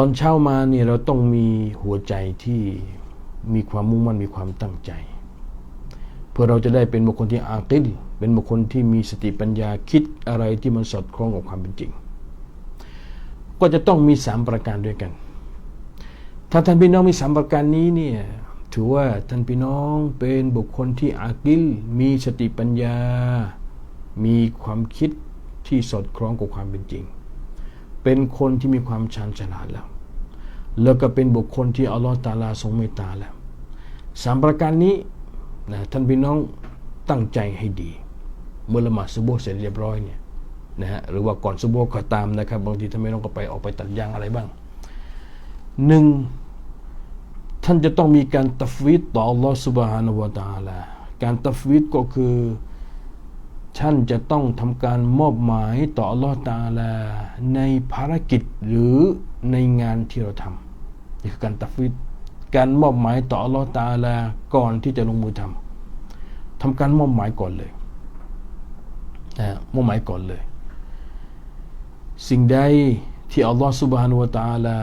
ตอนเช้ามาเนี่ยเราต้องมีหัวใจที่มีความมุ่งมั่นมีความตั้งใจ เพื่อเราจะได้เป็นบุคคลที่อาติลเป็นบุคคลที่มีสติปัญญาคิดอะไรที่มันสอดคล้องกับความเป็นจริง ก็จะต้องมีสามประการด้วยกัน ถ้าท่านพี่น้องมีสามประการนี้เนี่ยถือว่าท่านพี่น้องเป็นบุคคลที่อากิลมีสติปัญญา มีความคิดที่สอดคล้องกับความเป็นจริง เป็นคนที่มีความชันฉลาดแล้ว แล้วก็เป็นบุคคลที่อัลลอฮฺตาลาทรงเมตตาแล้วสามประการนี้นะท่านพี่น้องตั้งใจให้ดี เมื่อละหมาดสุบโบเสร็จเรียบร้อยเนี่ยนะฮะหรือว่าก่อนสุบโบก็ตามนะครับบางทีท่านพี่น้องก็ไปออกไปตัดยางอะไรบ้างหนึ่งท่านจะต้องมีการตัฟวิดต่ออัลลอฮฺสุบฮานาวะตาลาการตัฟวิดก็คือ ท่านจะต้องทำการมอบหมายต่ออัลลอฮ์ตาลาในภารกิจหรือในงานที่เราทำนี่คือการตัฟวิดการมอบหมายต่ออัลลอฮ์ตาลาก่อนที่จะลงมือทำทำการมอบหมายก่อนเลยนะมอบหมายก่อนเลย สิ่งใดที่อัลลอฮ์สุบฮานุวตาลา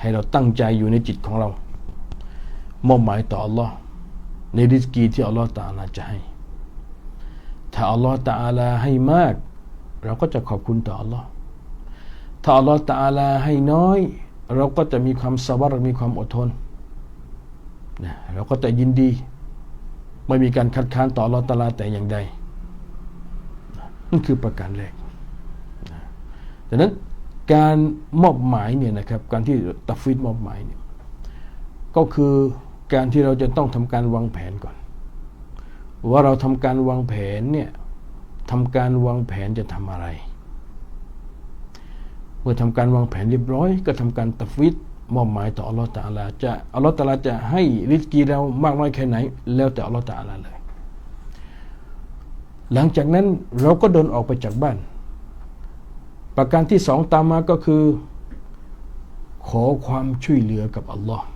ให้เราตั้งใจอยู่ในจิตของเรา มอบหมายต่ออัลลอฮ์ในริสกีที่อัลลอฮ์ตาลาจะให้ ถ้าอัลลอฮ์ตาลาให้มาก เราก็จะขอบคุณต่ออัลลอฮ์ถ้าอัลลอฮ์ตาลาให้น้อย เราก็จะมีความสบรมีความอดทนนะเราก็จะยินดี ไม่มีการคัดค้านต่ออัลลอฮ์ตาลาแต่อย่างใดนั่นคือประการแรกดังนั้นการมอบหมายเนี่ยนะครับการที่ตัฟฟิดมอบหมายเนี่ยก็คือการที่เราจะต้องทำการวางแผนก่อน ว่าเราทำการวางแผนเนี่ยทำการวางแผนจะทำอะไร เมื่อทำการวางแผนเรียบร้อย ก็ทำการตัฟฟิดมอบหมายต่ออัลลอฮฺตาลาจะอัลลอฮฺตาลาจะให้ริสกีเรามากน้อยแค่ไหน แล้วแต่อัลลอฮฺตาลาเลย หลังจากนั้นเราก็เดินออกไปจากบ้าน ประการที่สองตามมาก็คือ ขอความช่วยเหลือกับอัลลอฮ์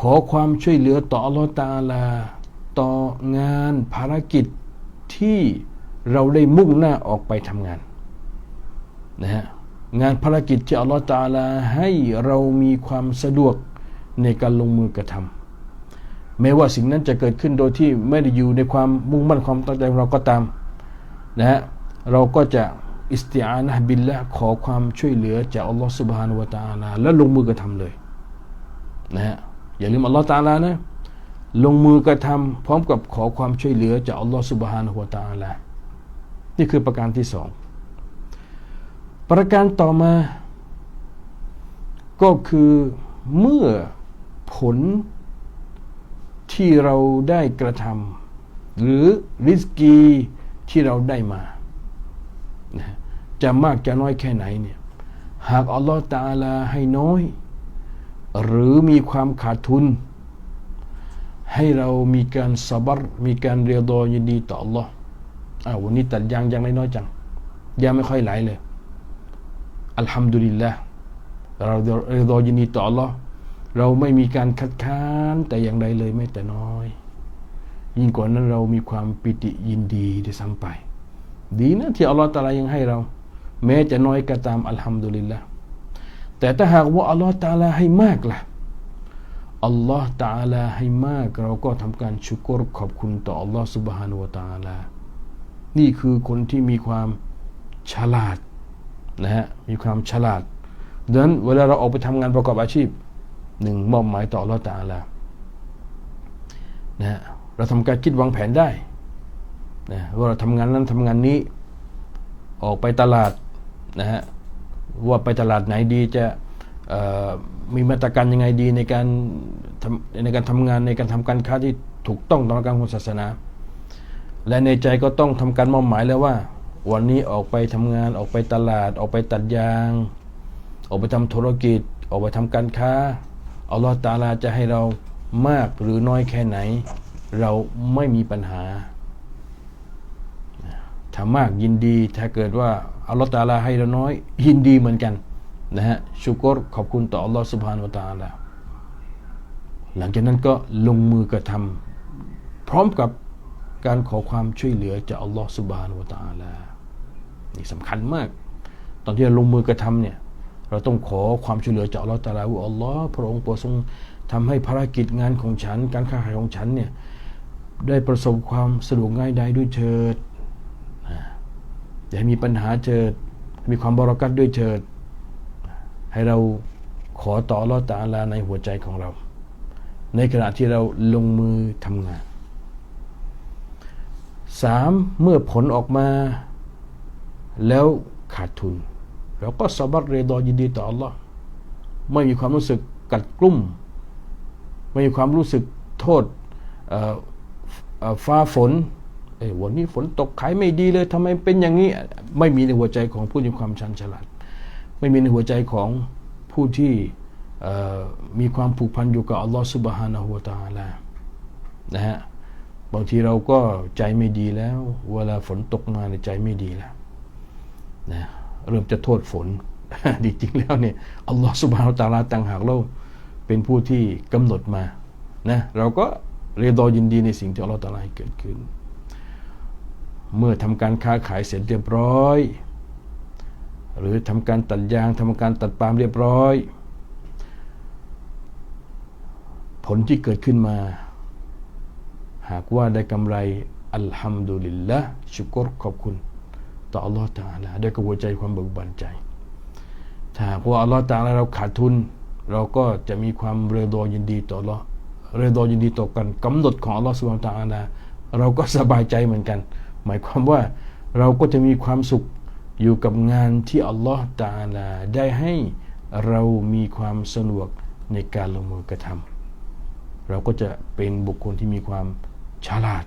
ขอความช่วยเหลือต่ออัลลอฮ์ตาลา ต่องานภารกิจที่เราได้มุ่งหน้าออกไปทำงานนะฮะงานภารกิจที่อัลลอฮฺตาลาให้เรามีความสะดวกในการลงมือกระทำแม้ว่าสิ่งนั้นจะเกิดขึ้นโดยที่ไม่ได้อยู่ในความมุ่งมั่นความตั้งใจของเราก็ตามนะฮะเราก็จะอิสติอานะบิลละขอความช่วยเหลือจากอัลลอฮฺสุบฮานุวะตาลาและลงมือกระทำเลยนะฮะอย่าลืมอัลลอฮฺตาลานะ ลงมือกระทำพร้อมกับขอความช่วยเหลือจากอัลลอฮฺสุบฮานะฮุวาตาลานี่คือประการที่สองประการต่อมา ก็คือเมื่อผลที่เราได้กระทำหรือริสกีที่เราได้มา จะมากจะน้อยแค่ไหนเนี่ยหากอัลลอฮฺตาลาให้น้อย หรือมีความขาดทุน ให้เรามีการสบัรมีการเรียดอยินดีต่ออัลลอฮ์อ้าววันนี้ตัดยางยังน้อยจังยังไม่ค่อยไหลเลยอัลฮัมดุลิลละเราเรียดอยินดีต่ออัลลอฮ์เราไม่มีการคัดค้านแต่อย่างใดเลยไม่แต่น้อย ยิ่งกว่านั้นเรามีความปิติยินดีด้ซ้ำไป ดีนะที่อัลลอฮฺตาลายังให้เรา แม้จะน้อยก็ตามอัลฮัมดุลิลละแต่ถ้าหากว่าอัลลอฮฺตาลาให้มากล่ะ อัลลอฮ์ตาลาให้มาก เราก็ทำการชุกรขอบคุณต่ออัลลอฮ์สุบฮานุวตาลา นี่คือคนที่มีความฉลาดนะฮะมีความฉลาดดังนั้นเวลาเราออกไปทำงานประกอบอาชีพหนึ่งมอบหมายต่ออัลลอฮ์ตาลานะฮะเราทำการคิดวางแผนได้นะว่าเราทำงานนั้นทำงานนี้ออกไปตลาดนะฮะว่าไปตลาดไหนดีจะ มีมาตรการยังไงดีในการในการทำงานในการทำการค้าที่ถูกต้องตามการของศาสนา และในใจก็ต้องทำการมอบหมายแล้วว่า วันนี้ออกไปทำงานออกไปตลาด ออกไปตัดยาง ออกไปทำธุรกิจ ออกไปทำการค้าอัลลอฮฺตาลาจะให้เรามากหรือน้อยแค่ไหน เราไม่มีปัญหาถ้ามากยินดีถ้าเกิดว่าอัลลอฮฺตาลาให้เราน้อยยินดีเหมือนกัน นะฮะชุกรขอบคุณต่ออัลลอฮฺสุบฮานวตาลาหลังจากนั้นก็ลงมือกระทำพร้อมกับการขอความช่วยเหลือจากอัลลอฮฺสุบฮานวตาลานี่สำคัญมาก ตอนที่เราลงมือกระทำเนี่ยเราต้องขอความช่วยเหลือจากอัลลอฮฺตะอาลาว่าอัลลอฮ์พระองค์โปรดทรงทำให้ภารกิจงานของฉัน การค้าขายของฉันเนี่ยได้ประสบความสะดวกง่ายได้ด้วยเถิดอย่าให้มีปัญหาเถิดมีความบรารักัตด้วยเถิด ให้เราขอต่ออัลลอฮฺตะอาลาในหัวใจของเรา ในขณะที่เราลงมือทำงานสามเมื่อผลออกมา แล้วขาดทุนเราก็สบัดเรดอยินดีต่ออัลลอฮ์ไม่มีความรู้สึกกัดกลุ่ม ไม่มีความรู้สึกโทษฟ้าฝนเอ้ยวันนี้ฝนตกขายไม่ดีเลยทำไมเป็นอย่างนี้ ไม่มีในหัวใจของผู้มีความชันฉลาด ไม่มีในหัวใจของผู้ที่มีความผูกพันอยู่กับอัลลอฮฺสุบฮานะฮูวตาลานะฮะบางทีเราก็ใจไม่ดีแล้ว เวลาฝนตกมาในใจไม่ดีแล้วนะเริ่มจะโทษฝนจริงๆแล้วเนี่ยอัลลอฮฺสุบฮานะตาลาต่างหากเราเป็นผู้ที่กำหนดมานะเราก็เรียดอยินดีในสิ่งที่อัลลอฮฺตาลาให้เกิดขึ้น เมื่อทำการค้าขายเสร็จเรียบร้อย หรือทำการตัดยางทำการตัดปาล์มเรียบร้อย ผลที่เกิดขึ้นมา หากว่าได้กำไรอัลฮัมดุลิลละชุกรขอบคุณ ต่ออัลลอฮฺตะอาลาด้วยกระหัวใจความเบิกบานใจ ถ้าหากว่าอัลลอฮฺตะอาลาเราขาดทุน เราก็จะมีความเรดอยินดีต่ออัลลอฮ์เรดอยินดีต่อกันกำหนดของอัลลอฮฺสุบฮานตะอาลาเราก็สบายใจเหมือนกัน หมายความว่าเราก็จะมีความสุข อยู่กับงานที่อัลลอฮฺตาลาได้ให้เรามีความสะดวกในการลงมือกระทำเราก็จะเป็นบุคคลที่มีความฉลาด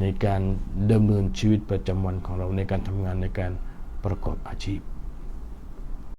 ในการดำเนินชีวิตประจำวันของเราในการทำงานในการประกอบอาชีพ